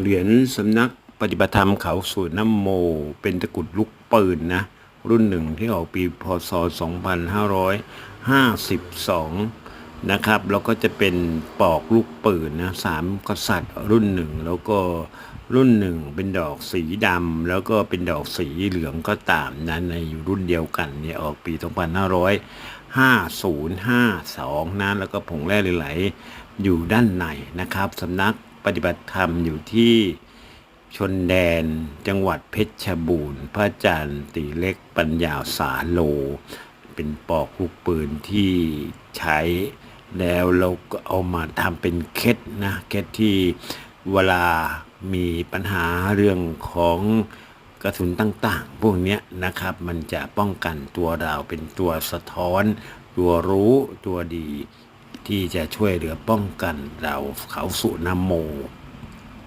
เหรียญสำนักปฏิบัติธรรมเขาสวนน้ำโม เป็นตะกุดลูกปืนนะ รุ่นหนึ่งที่ออกปีพศ 2552 นะครับ แล้วก็จะเป็นปอกลูกปืนนะสามกษัตริย์รุ่นหนึ่ง แล้วก็รุ่นหนึ่งเป็นดอกสีดำแล้วก็เป็นดอกสีเหลืองก็ตามนะในรุ่นเดียวกันเนี่ยออกปี 2550-52นะแล้วก็ผงแร่ไหลๆอยู่ด้านในนะครับสำนัก ปฏิบัติธรรมอยู่ที่ชนแดนจังหวัดเพชรบูรณ์ พระอาจารย์ตีเล็กปัญญาสาโล เป็นปอกลูกปืนที่ใช้แล้วเราก็เอามาทำเป็นเคสนะเคสที่เวลามีปัญหาเรื่องของกระสุนต่างๆ พวกนี้นะครับ มันจะป้องกันตัวเราเป็นตัวสะท้อน ตัวรู้ตัวดี ที่จะช่วยเหลือป้องกันเราเขาสุนโม